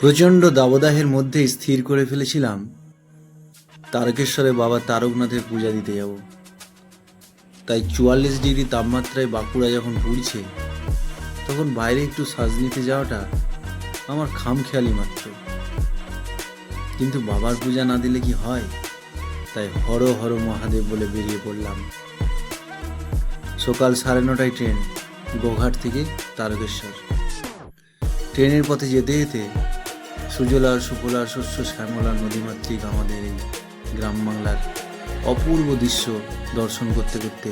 প্রচণ্ড দাবদাহের মধ্যে স্থির করে ফেলেছিলাম। তারকেশ্বরে বাবা তারকনাথের পূজা দিতে যাব। তাই চুয়াল্লিশ ডিগ্রি তাপমাত্রায় বাঁকুড়া যখন পুড়ছে তখন বাইরে একটু শ্বাস নিতে যাওয়াটা আমার খামখেয়ালি মাত্র। কিন্তু বাবার পূজা না দিলে কি হয়? তাই হর হর মহাদেব বলে বেরিয়ে পড়লাম। সকাল সাড়ে নটায় ট্রেন, গোঘাট থেকে তারকেশ্বর। ট্রেনের পথে যেতে যেতে সুজলার, সুফলার, শস্য শ্যামলার নদীমাতৃক আমাদের এই গ্রাম বাংলার অপূর্ব দৃশ্য দর্শন করতে করতে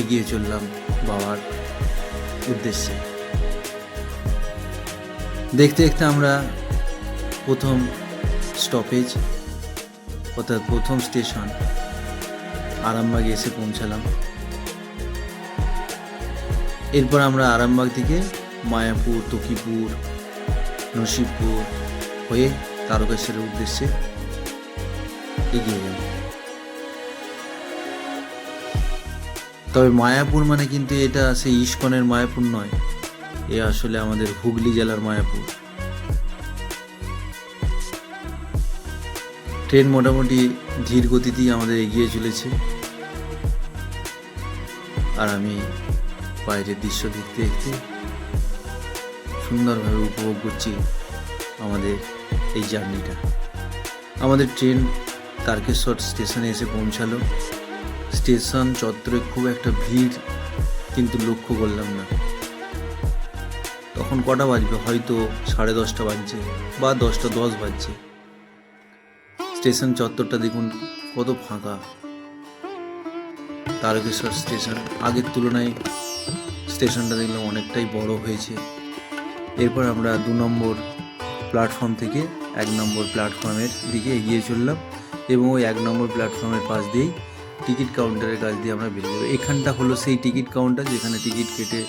এগিয়ে চললাম বাবার উদ্দেশ্যে। দেখতে দেখতে আমরা প্রথম স্টপেজ অর্থাৎ প্রথম স্টেশন আরামবাগে এসে পৌঁছালাম। এরপর আমরা আরামবাগ থেকে মায়াপুর, তকিপুর নসিবপুর হয়ে তারকেশ্বরের উদ্দেশ্যে এগিয়ে যাব তবে মায়াপুর মানে কিন্তু এটা সেই ইস্কনের মায়াপুর নয়, এ আসলে আমাদের হুগলি জেলার মায়াপুর। ট্রেন মোটামুটি ধীর গতিতেই আমাদের এগিয়ে চলেছে। আর আমি বাইরের দৃশ্য দেখতে দেখতে সুন্দরভাবে উপভোগ করছি আমাদের এই জার্নিটা। আমাদের ট্রেন তারকেশ্বর স্টেশনে এসে পৌঁছালো। স্টেশন চত্বরে খুব একটা ভিড় কিন্তু লক্ষ্য করলাম না। তখন কটা বাজবে? হয়তো সাড়ে দশটা বাজছে বা দশটা দশ বাজছে। স্টেশন চত্বরটা দেখুন কত ফাঁকা। তারকেশ্বর স্টেশন। আগের তুলনায় স্টেশনটা দেখলাম অনেকটাই বড় হয়েছে। এরপর আমরা দু নম্বর প্ল্যাটফর্ম থেকে এক নম্বর প্ল্যাটফর্মের দিকে এগিয়ে চললাম এবং ওই এক নম্বর প্ল্যাটফর্মের পাশ দিয়েই টিকিট কাউন্টারের কাছ দিয়ে আমরা বেরিয়ে যাব। এখানটা হলো সেই টিকিট কাউন্টার যেখানে টিকিট কেটে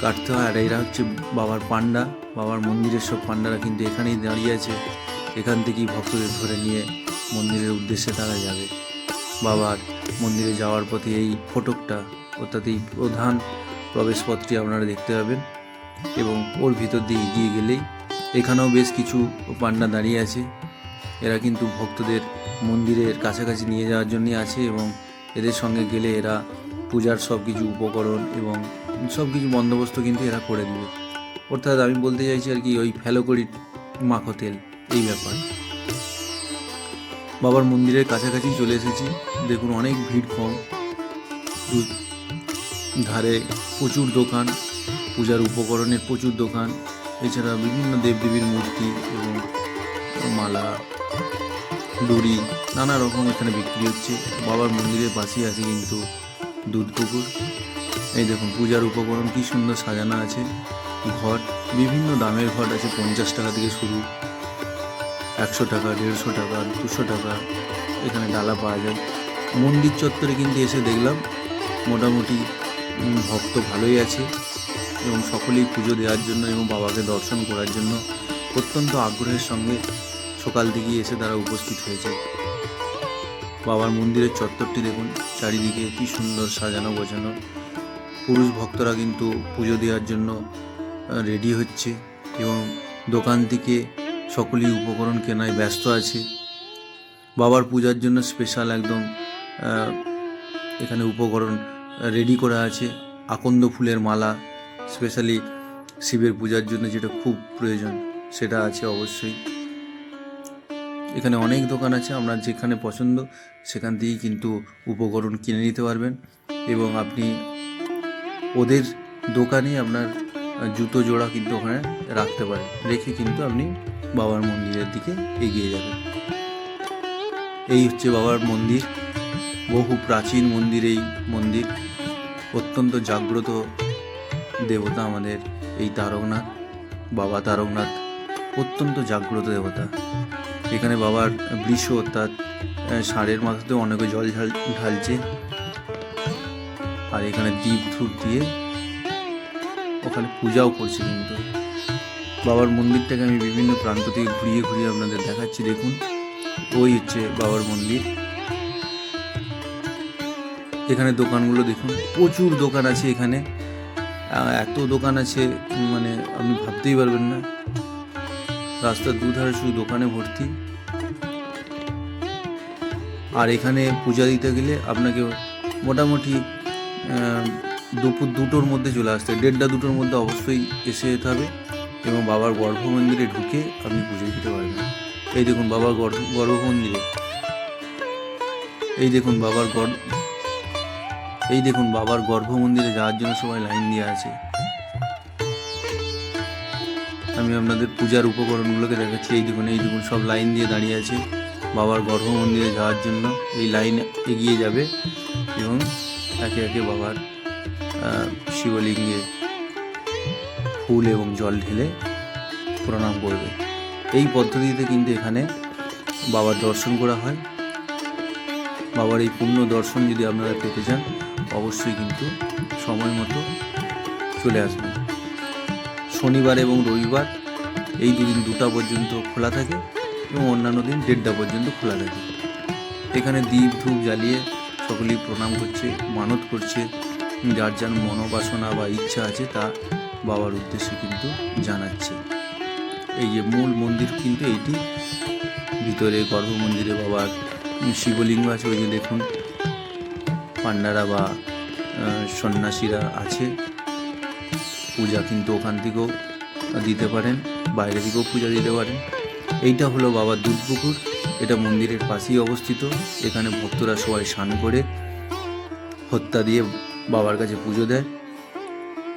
কাটতে হয়। আর এরা হচ্ছে বাবার পান্ডা। বাবার মন্দিরের সব পান্ডারা কিন্তু এখানেই দাঁড়িয়ে আছে। এখান থেকেই ভক্তদের ধরে নিয়ে মন্দিরের উদ্দেশ্যে তারা যাবে। বাবার মন্দিরে যাওয়ার পথে এই ফটকটা, অর্থাৎ এই প্রধান প্রবেশপথটি আপনারা দেখতে পাবেন। এবং ওর ভিতর দিয়ে এগিয়ে গেলেই এখানেও বেশ কিছু পান্ডা দাঁড়িয়ে আছে। এরা কিন্তু ভক্তদের মন্দিরের কাছাকাছি নিয়ে যাওয়ার জন্যই আছে এবং এদের সঙ্গে গেলে এরা পূজার সব কিছু উপকরণ এবং সব কিছু বন্দোবস্ত কিন্তু এরা করে দেবে। অর্থাৎ আমি বলতে চাইছি আর কি, ওই ফেলোকড়ি মাখো তেল এই ব্যাপার। বাবার মন্দিরের কাছাকাছি চলে এসেছি। দেখুন, অনেক ভিড় কম। ধারে প্রচুর দোকান। পূজার উপকরণের প্রচুর দোকান, এছাড়া বিভিন্ন দেবদেবীর মূর্তি এবং মালা দড়ি নানা রকম এখানে বিক্রি হচ্ছে। বাবার মন্দিরের পাশেই আছে কিন্তু দুধ পুকুর এই দেখুন, পূজার উপকরণ কি সুন্দর সাজানো আছে। ঘট, বিভিন্ন দামের ঘট আছে, পঞ্চাশ টাকা থেকে শুরু। একশো টাকা, দেড়শো টাকা, দুশো টাকা এখানে ডালা পাওয়া যায়। মন্দির চত্বরে কিন্তু এসে দেখলাম, মোটামুটি ভক্ত ভালোই আছে। এবং সকলেই পুজো দেওয়ার জন্য এবং বাবাকে দর্শন করার জন্য অত্যন্ত আগ্রহের সঙ্গে সকাল থেকেই এসে তারা উপস্থিত হয়েছে। বাবার মন্দিরের চত্বরটি দেখুন, চারিদিকে কি সুন্দর সাজানো গোছানো। পুরুষ ভক্তরা কিন্তু পুজো দেওয়ার জন্য রেডি হচ্ছে এবং দোকান থেকে সকলেই উপকরণ কেনায় ব্যস্ত আছে। বাবার পূজার জন্য স্পেশাল একদম এখানে উপকরণ রেডি করা আছে। আকন্দ ফুলের মালা স্পেশালি শিবের পূজার জন্য যেটা খুব প্রয়োজন, সেটা আছে অবশ্যই। এখানে অনেক দোকান আছে আপনার যেখানে পছন্দ সেখান থেকেই কিন্তু উপকরণ কিনে নিতে পারবেন। এবং আপনি ওদের দোকানে আপনার জুতো জোড়া কিন্তু ওখানে রাখতে পারেন। রেখে কিন্তু আপনি বাবার মন্দিরের দিকে এগিয়ে যাবেন। এই হচ্ছে বাবার মন্দির। বহু প্রাচীন মন্দির এই মন্দির। অত্যন্ত জাগ্রত দেবতা আমাদের এই তারকনাথ, বাবা তারকনাথ, অত্যন্ত জাগ্রত দেবতা। এখানে বাবার বৃষ অর্থাৎ ষাঁড়ের মাথাতে অনেকে জল ঢাল ঢালছে। আর এখানে দ্বীপ ধূপ দিয়ে ওখানে পূজাও করছে কিন্তু। বাবার মন্দিরটাকে আমি বিভিন্ন প্রান্ত থেকে ঘুরিয়ে ঘুরিয়ে আপনাদের দেখাচ্ছি, দেখুন। ওই হচ্ছে বাবার মন্দির। এখানে দোকানগুলো দেখুন, প্রচুর দোকান আছে এখানে। এত দোকান আছে মানে আপনি ভাবতেই পারবেন না। রাস্তার দুধারে শুধু দোকানে ভর্তি। আর এখানে পূজা দিতে গেলে আপনাকে মোটামুটি দুপুর দুটোর মধ্যে চলে আসতে দেড়টা দুটোর মধ্যে অবশ্যই এসে যেতে হবে এবং বাবার গর্ভ মন্দিরে ঢুকে আপনি পুজো দিতে পারবেন। এই দেখুন বাবার গর্ভ মন্দিরে। এই দেখুন বাবার গর্ভ এই দেখুন, বাবার গর্ভ মন্দিরে যাওয়ার জন্য সবাই লাইন দিয়ে আছে। আমি আপনাদের পূজার উপকরণগুলোকে দেখাচ্ছি। এই দেখুন এই দেখুন, সব লাইন দিয়ে দাঁড়িয়ে আছে। বাবার গর্ভ মন্দিরে যাওয়ার জন্য এই লাইন এগিয়ে যাবে এবং একে একে বাবার শিবলিঙ্গে ফুল এবং জল ঢেলে প্রণাম করবে। এই পদ্ধতিতে কিন্তু এখানে বাবার দর্শন করা হয়। বাবার এই পূর্ণ দর্শন যদি আপনারা পেতে চান অবশ্যই কিন্তু সময় মতো চলে আসবেন শনিবার এবং রবিবার এই দুদিন দুটা পর্যন্ত খোলা থাকে এবং অন্যান্য দিন দেড়টা পর্যন্ত খোলা থাকে। এখানে দ্বীপ ধূপ জ্বালিয়ে সকলেই প্রণাম করছে, মানত করছে। যার যার মনোবাসনা বা ইচ্ছা আছে তা বাবার উদ্দেশ্যে কিন্তু জানাচ্ছে। এই যে মূল মন্দির কিন্তু এইটি ভিতরে গর্ভ মন্দিরে বাবার শিবলিঙ্গ আছে, ওই যে দেখুন। পান্ডারা বা সন্ন্যাসীরা আছে, পূজা কিন্তু ওখান থেকেও দিতে পারেন, বাইরে থেকেও পূজা দিতে পারেন। এইটা হলো বাবার দুধপুকুর, এটা মন্দিরের পাশেই অবস্থিত, এখানে ভক্তরা সবাই স্নান করে, হত্যা দিয়ে বাবার কাছে পুজো দেয়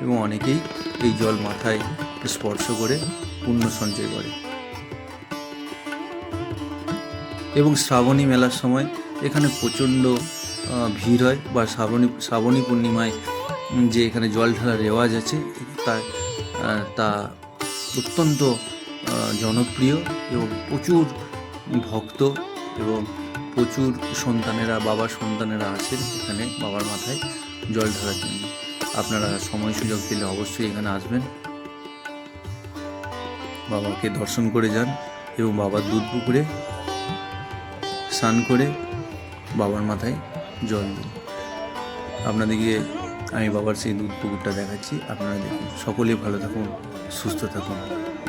এবং অনেকেই এই জল মাথায় স্পর্শ করে পুণ্য সঞ্চয় করে। এবং শ্রাবণী মেলার সময় এখানে প্রচণ্ড ভিড় হয় বা শ্রাবণী শ্রাবণী পূর্ণিমায় যে এখানে জল ঢালার রেওয়াজ আছে তা আহ, তা অত্যন্ত জনপ্রিয় এবং প্রচুর ভক্ত এবং প্রচুর সন্তানেরা বাবার সন্তানেরা আসেন এখানে বাবার মাথায় জল ঢালার জন্য। আপনারা সময় সুযোগ পেলে অবশ্যই এখানে আসবেন। বাবাকে দর্শন করে যান এবং বাবার দুধ পুকুরে স্নান করে বাবার মাথায় জল দিন। আপনাদেরকে আমি বাবার সেই দুধ পুকুরটা দেখাচ্ছি, আপনারা দেখুন। সকলে ভালো থাকুন, সুস্থ থাকুন।